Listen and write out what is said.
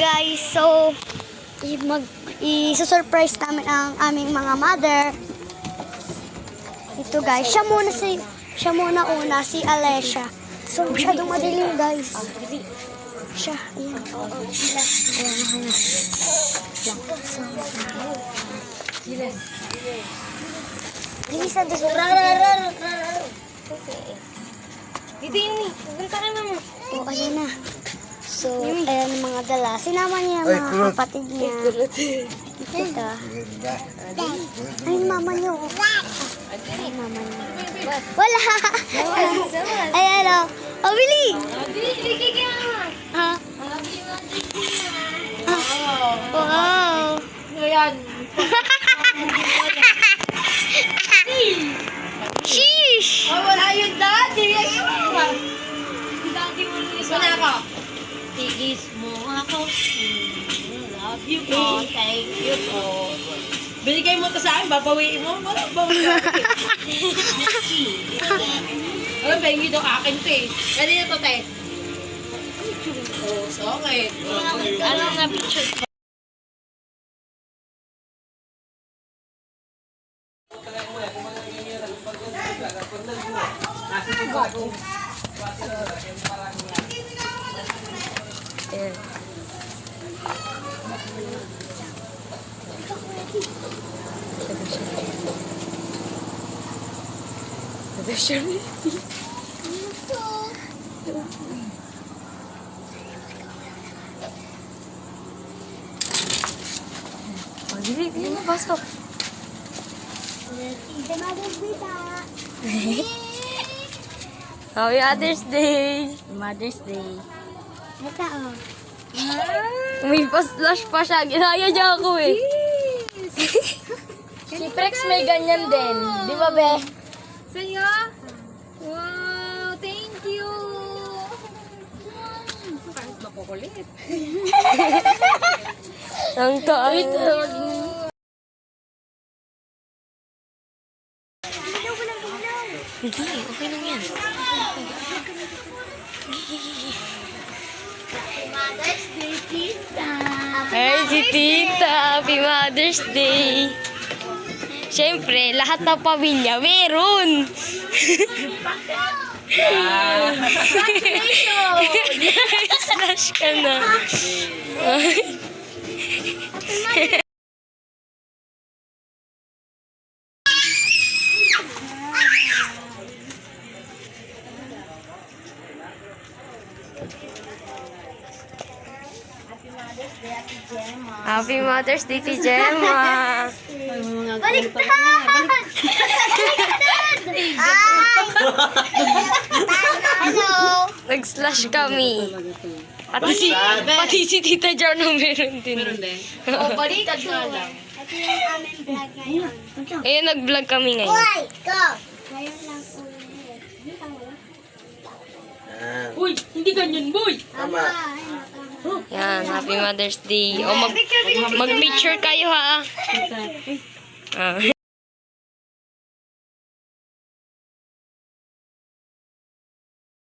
guys. So, mag i-surprise namin ang aming mga mother. Ito guys, siya muna si siya muna una si Alessia. So, masyadong madilim guys. Siya, ayan. Ayan, ayan. Bilisan din. Dito yun eh. Punta ka naman. Oh, ayan na. So, ayan ang mga dala. Sinama niya ang mga kapatid niya. Ito. Ay, mama niyo. Ay, mama niyo. Wala. Ayan o. Oh, Billy. Ha? Wow. Ayan. Tigis mo ako. Mm, Love you po. Thank you po. Binigay mo to sa akin, babawiin mo. Wala, babawiin. Ano ba yung daw akin to eh. Kanina to, te. Oh, songit. Ano nga picture? Dili, dili na pasok. Happy Mother's Day! Mother's Day. Ito oh. May pa-slash pa siya. Ginaya niya ako eh. si Prex may ganyan din. Di ba, be? Sa'yo? Wow, thank you! Kahit makukulit. Ang taas. Hindi, okay lang yan. Mother's Day, tita. Ay, si Tita. Happy Mother's Day. Siyempre, lahat ng pamilya meron. Slash ka na. Happy Mother's Day, Tita Gemma. Baliktad! Hi! Hello! Nag-slash kami. Pati si, pati si Tita Jano meron din. Meron din. Oh, baliktad ka lang. Ito yung aming vlog ngayon. Ayun, nag-vlog kami ngayon. Hoy! Go! Ngayon lang ulit. Uy, hindi ganyan, boy! Tama. Yan, Happy Mother's Day. O mag, mag-make sure kayo ha. 嗯